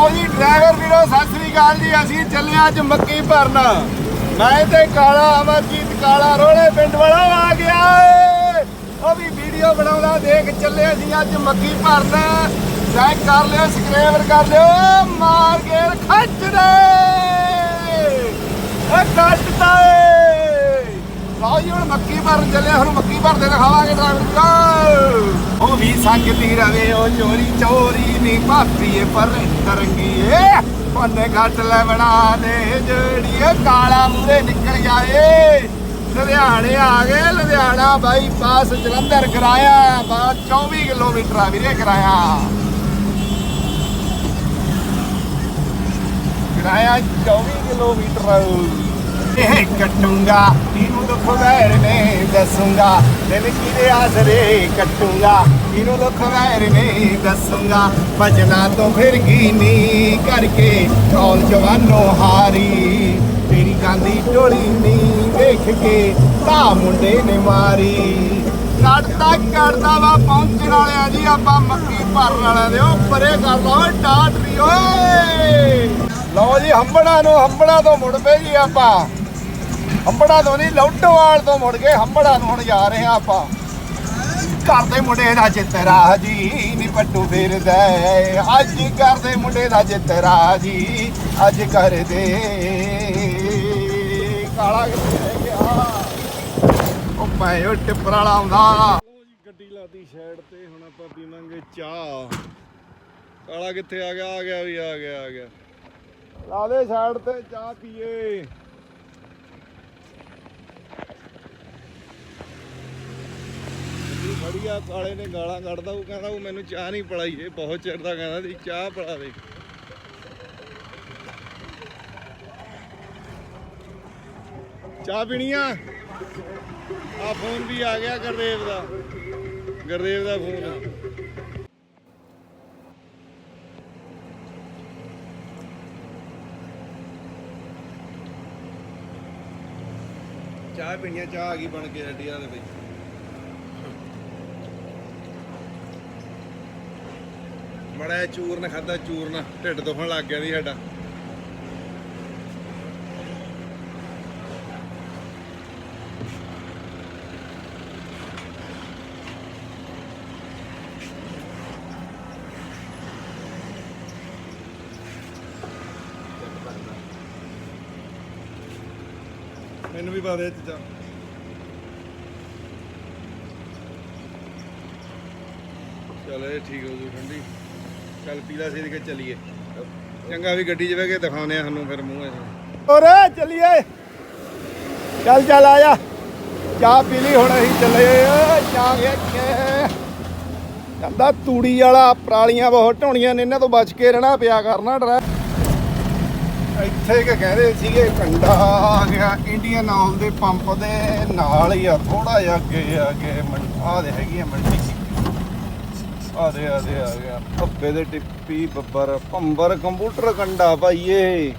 ਉਹ ਜੀ ਡਰਾਈਵਰ ਵੀਰੋ, ਸਤਿ ਸ੍ਰੀ ਅਕਾਲ ਜੀ। ਅਸੀਂ ਚੱਲੇ ਅੱਜ ਮੱਕੀ ਭਰਨ। ਮੈਂ ਤੇ ਕਾਲਾ ਅਮਰਜੀਤ ਕਾਲਾ, ਰੋਲੇ ਪਿੰਡ ਵਾਲਾ ਆ ਗਿਆ ਏ। ਉਹ ਵੀ ਵੀਡੀਓ ਬਣਾਉਂਦਾ, ਦੇਖ ਚੱਲੇ ਅਸੀਂ ਅੱਜ ਮੱਕੀ ਭਰਨ। ਲਾਈਕ ਕਰ ਲਿਓ ਸਬਸਕ੍ਰਾਈਬ ਕਰ ਲਿਓ। ਮਾਰ ਕੇ ਖੱਚ ਦੇ। ਇਹ ਕੱਟਦਾ ਲਓ ਜੀ, ਹੁਣ ਮੱਕੀ ਭਰਨ ਚੱਲੇ ਹੁਣ ਮੱਕੀ ਭਰਦੇ ਦਿਖਾਵਾਂਗੇ ਡਰਾਈਵਰ ਨੂੰ। ਉਹ ਵੀ ਸੰਗਤੀ ਰਵੇ, ਉਹ ਚੋਰੀ ਚੋਰੀ ਨਹੀਂ ਭਾਪੀਏ ਪਰ ਤਰੰਗੀਏ, ਪੰਨੇ ਘੱਟ ਲੈ ਬਣਾ ਦੇ, ਜਿਹੜੀਏ ਕਾਲਾ ਮੂਰੇ ਨਿਕਲ ਜਾਏ। ਲੁਧਿਆਣੇ ਆ ਗਏ, ਲੁਧਿਆਣਾ ਬਾਈਪਾਸ ਜਲੰਧਰ ਕਰਾਇਆ ਬਾ 24 ਕਿਲੋਮੀਟਰ ਆ ਵੀਰੇ ਕਰਾਇਆ। ਕਰਾਇਆ 24 ਕਿਲੋਮੀਟਰ। ਇਹ ਕੱਟੂੰਗਾ, ਇਹਨੂੰ ਦੁੱਖ ਵੈਰ ਨੇ ਦੱਸੂੰਗਾ। ਦਿਲ ਕਿਦੇ ਆਸਰੇ ਕੱਟੂੰਗਾ, ਇਹਨੂੰ ਦੁੱਖ ਵੈਰ ਨੇ ਦੱਸੂੰਗਾ। ਭਜਨਾ ਤੋਂ ਫਿਰ ਗੀਨੀ ਕਰਕੇ ਕੌਲ ਜਵਾਨੋ ਹਾਰੀ? ਤੇਰੀ ਗਾਂਦੀ ਟੋਲੀ ਨੀ ਵੇਖ ਕੇ ਤਾਂ ਮੁੰਡੇ ਨੇ ਮਾਰੀ। ਕੱਢਦਾ ਕੱਢਦਾ ਵਾ ਪਹੁੰਚਣ ਵਾਲਿਆ ਜੀ ਆਪਾਂ ਮੱਕੀ ਭਰਨ ਵਾਲਿਆਂ ਦੇ ਉਹ ਪਰੇ ਕਰ ਲਓ ਟਾਟਰੀ ਓਏ। ਲਓ ਜੀ, ਹੰਬੜਾ ਨੂੰ, ਹੰਬੜਾ ਤੋਂ ਮੁੜ ਪਏ ਜੀ ਆਪਾਂ। ਹੰਬੜਾ ਤੋਂ ਨਹੀਂ ਲੌਟਵਾਲ ਤੋਂ ਮੁੜ ਕੇ ਹੰਬੜਾ ਨੂੰ ਹੁਣ ਜਾ ਰਹੇ ਆ ਆਪਾਂ। ਘਰ ਦੇ ਮੁੰਡੇ ਦਾ ਚਿੱਤਰਾ ਜੀ ਨੀ ਪੱਟੂ ਫਿਰਦਾ। ਅੱਜ ਘਰ ਦੇ ਮੁੰਡੇ ਦਾ ਚਿੱਤਰਾ ਜੀ ਅੱਜ ਕਰਦੇ ਕਾਲਾ ਕਿੱਥੇ ਗਿਆ ਉਹ ਭਾਏ ਉਹ ਟਿੱਪਰ ਵਾਲਾ ਆਉਂਦਾ। ਉਹ ਜੀ ਗੱਡੀ ਲਾਦੀ ਸਾਈਡ ਤੇ ਹੁਣ ਆਪਾਂ ਪੀਵਾਂਗੇ ਚਾਹ। ਕਾਲਾ ਕਿੱਥੇ ਆ ਗਿਆ? ਆ ਗਿਆ ਵੀ ਆ ਗਿਆ ਆ ਗਿਆ। ਲਾ ਦੇ ਸਾਈਡ ਤੇ ਚਾਹ ਪੀਏ। ਗੱਡੀ ਕਾਲੇ ਨੇ ਗਾਲਾਂ ਕੱਢਦਾ, ਉਹ ਕਹਿੰਦਾ, ਉਹ ਮੈਨੂੰ ਚਾਹ ਨਹੀਂ ਪਲਾਈ, ਇਹ ਬਹੁਤ ਚਿਰ ਦਾ ਕਹਿੰਦਾ ਸੀ, ਚਾਹ ਪਲਾ ਦੇ। ਚਾਹ ਪੀਣੀ ਆ ਆ ਫੋਨ ਵੀ ਆ ਗਿਆ ਗੁਰਦੇਵ ਦਾ। ਗੁਰਦੇਵ ਦਾ ਫੋਨ। ਚਾਹ ਪੀਣੀ ਚਾਹ ਆ ਗਈ ਬਣ ਕੇ ਰੈਡੀ ਆ ਦੇ ਵਿੱਚ। ਮੜਾ ਚੂਰਨ ਖਾਦਾ ਚੂਰਨ ਢਿੱਡ ਦੁਖਣ ਲੱਗ ਗਿਆ ਦੀ ਸਾਡਾ। ਮੈਨੂੰ ਵੀ ਪਾ ਦੇ ਚਾਹ ਚਲ ਇਹ ਠੀਕ ਹੋ ਜੂ ਠੰਡੀ। ਚੱਲ ਪੀਲਾ ਸੀ ਕੇ ਚਲੀਏ। ਚੰਗਾ ਵੀ ਗੱਡੀ 'ਚ ਬਹਿ ਕੇ ਦਿਖਾਉਨੇ ਆ ਸਾਨੂੰ ਫਿਰ ਮੂੰਹ ਇਹ ਓਰੇ ਚੱਲੀਏ। ਚੱਲ ਚੱਲ ਆ ਜਾ। ਚਾਹ ਪੀ ਲਈ, ਹੁਣ ਅਸੀਂ ਚੱਲੇ ਚਾਹ ਵੇਖੇ। ਕਹਿੰਦਾ ਤੂੜੀ ਵਾਲਾ ਪਰਾਲੀਆਂ ਬਹੁਤ ਢੋਣੀਆਂ ਨੇ, ਇਹਨਾਂ ਤੋਂ ਬਚ ਕੇ ਰਹਿਣਾ ਪਿਆ ਕਰਨਾ ਡਰਾ। ਇੱਥੇ ਕਿ ਕਹਿੰਦੇ ਸੀਗੇ, ਕੰਡਾ ਆ ਗਿਆ ਇੰਡੀਅਨ ਆਇਲ ਦੇ ਪੰਪ ਦੇ ਨਾਲ ਹੀ ਆ ਥੋੜਾ ਜਿਹਾ ਅੱਗੇ ਆ ਆ ਦੇ ਹੈਗੀ ਆ ਮੰਡੀ। ਆ ਦੇ ਆ ਦੇ ਆ ਗਿਆ। ਪੱਬੇ ਦੇ ਟਿੱਪੀ, ਬੱਬਰ, ਭੰਬਰ, ਕੰਪਿਊਟਰ ਕੰਡਾ ਭਾਈਏ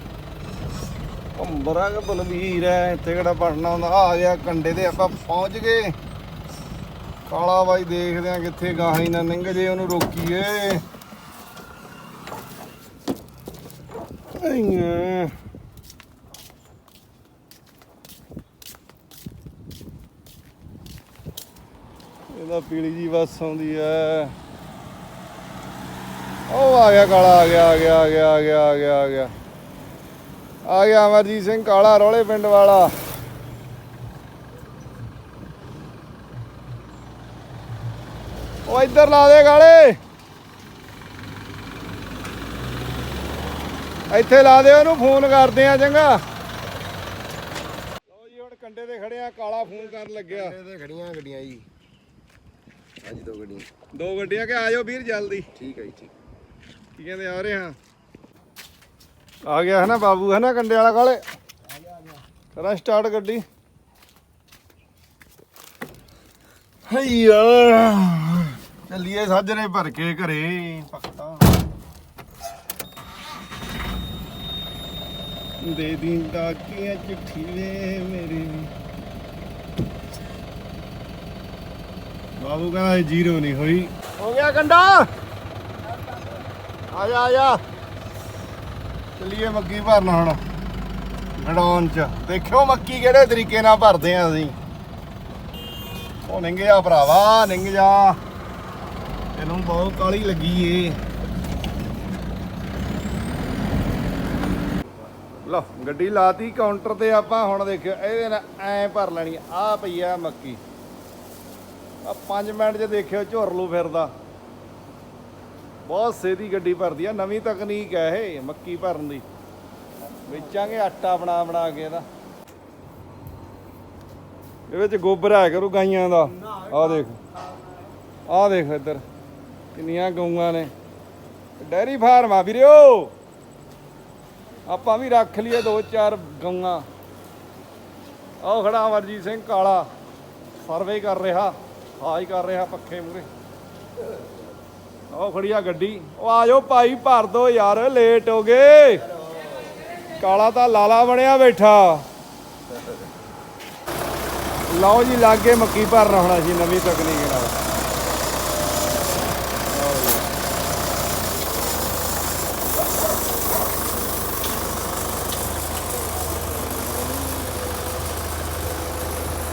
ਭੰਬਰਾ ਕੇ ਬਲਵੀਰ ਹੈ ਇੱਥੇ ਕਿਹੜਾ ਪੜਨਾ ਹੁੰਦਾ? ਆ ਗਿਆ ਕੰਡੇ ਤੇ ਆਪਾਂ ਪਹੁੰਚ ਗਏ। ਕਾਲਾ ਬਾਈ ਦੇਖਦੇ ਆ ਕਿੱਥੇ ਗਾਹਾਂ ਹੀ ਨਾ ਨਿੰਗ ਜੇ ਉਹਨੂੰ ਰੋਕੀਏ। ਆਈਆਂ ਇਹਦਾ ਪੀਲੀ ਜੀ ਬੱਸ ਆਉਂਦੀ ਐ। ਉਹ ਆ ਗਿਆ ਕਾਲਾ ਆ ਗਿਆ ਆ ਗਿਆ ਆ ਗਿਆ ਆ ਗਿਆ ਆ ਗਿਆ ਆ ਗਿਆ। ਆ ਗਿਆ ਅਮਰਜੀਤ ਸਿੰਘ ਕਾਲਾ ਰੋਲੇ ਪਿੰਡ ਵਾਲਾ। ਉਹ ਇੱਧਰ ਲਾ ਦੇ ਗਾਲੇ ਇੱਥੇ ਲਾ ਦੇ ਉਹਨੂੰ ਫੋਨ ਕਰਦੇ ਆ ਚੰਗਾ। ਲਓ ਜੀ ਹੁਣ ਕੰਡੇ ਤੇ ਖੜਿਆ ਕਾਲਾ ਫੋਨ ਕਰਨ ਲੱਗਿਆ। ਤੇ ਖੜੀਆਂ ਗੱਡੀਆਂ ਜੀ। ਅੱਜ ਦੋ ਗੱਡੀਆਂ। ਦੋ ਗੱਡੀਆਂ ਕਿ ਆਜੋ ਵੀਰ ਜਲਦੀ। ਠੀਕ ਹੈ ਜੀ ਠੀਕ। ਕੀ ਕਹਿੰਦੇ ਆ ਰਹੇ ਹਾਂ? ਆ ਗਿਆ ਹੈ ਨਾ ਬਾਬੂ ਹੈ ਨਾ ਕੰਡੇ ਵਾਲਾ ਕਾਲੇ? ਕਰਾਂ ਸਟਾਰਟ ਗੱਡੀ। ਹਈਆ ਚੱਲੀਏ ਸਾਜਰੇ ਭਰ ਕੇ ਘਰੇ ਪੱਕਾ ਦੇ ਦੀ ਡਾਕੀਆਂ ਚਿੱਠੀ ਵੇ ਮੇਰੀ? ਬਾਬੂ ਕਹਿੰਦਾ ਜ਼ੀਰੋ ਨਹੀਂ ਹੋਈ। ਹੋ ਗਿਆ ਕੰਡਾ। ਆ ਜਾ ਆ ਜਾ ਚੱਲੀਏ ਮੱਕੀ ਭਰਨ ਹੁਣ। ਮਡੌਨ ਚ। ਦੇਖਿਓ ਮੱਕੀ ਕਿਹੜੇ ਤਰੀਕੇ ਨਾਲ ਭਰਦੇ ਆ ਅਸੀਂ। ਉਹ ਨਿੰਗ ਜਾ ਭਰਾਵਾ ਨਿੰਗ ਜਾ। ਇਹਨੂੰ ਬਹੁਤ ਕਾਲੀ ਲੱਗੀ ਏ। ਲਓ, ਗੱਡੀ ਲਾਤੀ, ਕਾਊਂਟਰ ਤੇ ਆਪਾਂ ਹੁਣ ਦੇਖਿਓ, ਇਹਦੇ ਨਾਲ ਐ ਭਰ ਲੈਣੀ ਆ। ਪਈ ਆ ਮੱਕੀ। ਆ 5 ਮਿੰਟ 'ਚ ਦੇਖਿਓ ਝੁਰ ਲੂ ਫਿਰਦਾ। ਬਹੁਤ ਸੇਦੀ ਗੱਡੀ ਭਰਦੀ ਆ, ਨਵੀਂ ਤਕਨੀਕ ਹੈ ਇਹ ਮੱਕੀ ਭਰਨ ਦੀ। ਵੇਚਾਂਗੇ ਆਟਾ ਬਣਾ ਬਣਾ ਕੇ ਇਹਦਾ। ਇਹ ਵਿੱਚ ਗੋਬਰ ਆਇਆ ਕਰੂ ਗਾਈਆਂ ਦਾ। ਆਹ ਦੇਖ। ਆਹ ਦੇਖ ਇੱਧਰ, ਕਿੰਨੀਆਂ ਗਊਆਂ ਨੇ। ਡੈਰੀ ਫਾਰਮ ਆ ਵੀਰਿਓ। ਆਪਾਂ ਵੀ ਰੱਖ ਲਈਏ ਦੋ ਚਾਰ ਗਊਆਂ। ਆਹ ਖੜਾ ਅਮਰਜੀਤ ਸਿੰਘ ਕਾਲਾ। ਸਰਵੇ ਕਰ ਰਿਹਾ। ਹਾਈ ਕਰ ਰਿਹਾ ਪੱਖੇ ਮੂਰੇ ਉਹ ਖੜੀ ਆ ਗੱਡੀ। ਉਹ ਆ ਜਾਓ ਭਾਈ, ਭਰ ਦੋ ਯਾਰ ਲੇਟ ਹੋ ਗਏ। ਕਾਲਾ ਤਾਂ ਲਾਲਾ ਬਣਿਆ ਬੈਠਾ। ਲਓ ਜੀ, ਲਾਗੇ ਮੱਕੀ ਭਰਨਾ ਹੋਣਾ ਸੀ ਨਵੀਂ ਤਕਨੀਕ ਨਾਲ।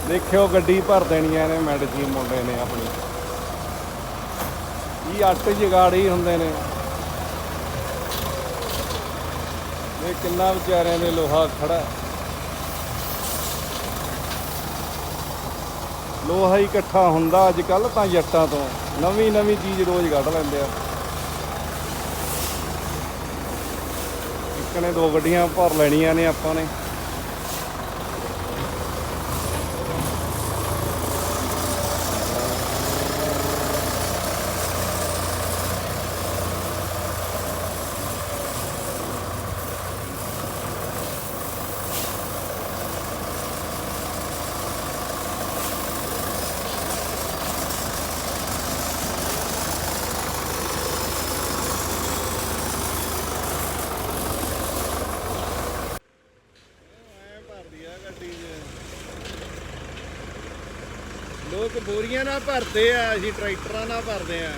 ਦੇਖਿਓ ਗੱਡੀ ਭਰ ਦੇਣੀਆਂ ਨੇ ਮੈਡ ਜੀ, ਮੁੰਡੇ ਨੇ ਆਪਣੀ। ਇਹ ਜਗਾੜ ਹੀ ਹੁੰਦੇ ਨੇ। ਇਹ ਕਿੰਨਾ ਵਿਚਾਰਿਆਂ ਨੇ ਲੋਹਾ ਖੜਾ ਹੈ। ਲੋਹਾ ਹੀ ਇਕੱਠਾ ਹੁੰਦਾ ਅੱਜ ਕੱਲ ਤਾਂ ਜੱਟਾਂ ਤੋਂ। ਨਵੀਂ ਨਵੀਂ ਚੀਜ਼ ਰੋਜ਼ ਕੱਢ ਲੈਂਦੇ ਆ। ਇੱਕ ਨੇ ਦੋ ਗੱਡੀਆਂ ਭਰ ਲੈਣੀਆਂ ਨੇ ਆਪਾਂ ਨੇ। ਗੱਡੀ 'ਚ ਲੋਕ ਬੋਰੀਆਂ ਨਾਲ ਭਰਦੇ ਆ, ਅਸੀਂ ਟਰੈਕਟਰਾਂ ਨਾਲ ਭਰਦੇ ਆ।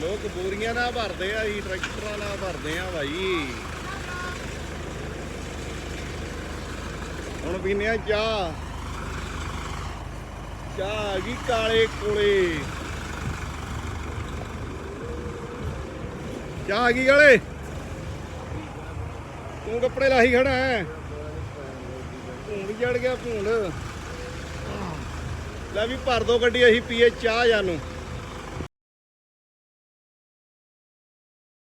ਲੋਕ ਬੋਰੀਆਂ ਨਾਲ ਭਰਦੇ ਆ, ਅਸੀਂ ਟਰੈਕਟਰਾਂ ਨਾਲ ਭਰਦੇ ਆ ਭਾਈ। ਹੁਣ ਪੀਨੇ ਆ ਚਾਹ। ਚਾਹ ਆ ਗਈ ਕਾਲੇ ਕੋਲੇ। ਚਾਹ ਆ ਗਈ ਕਾਲੇ? ਤੂੰ ਕੱਪੜੇ ਲਾਹੀ ਖੜਾ ਹੈ ਭੂੰਡ ਜੜ ਗਿਆ ਭੂੰਡ ਲੈ ਵੀ ਭਰ ਦੋ ਗੱਡੀ ਅਸੀਂ, ਪੀਏ ਚਾਹ ਜਾਨੂੰ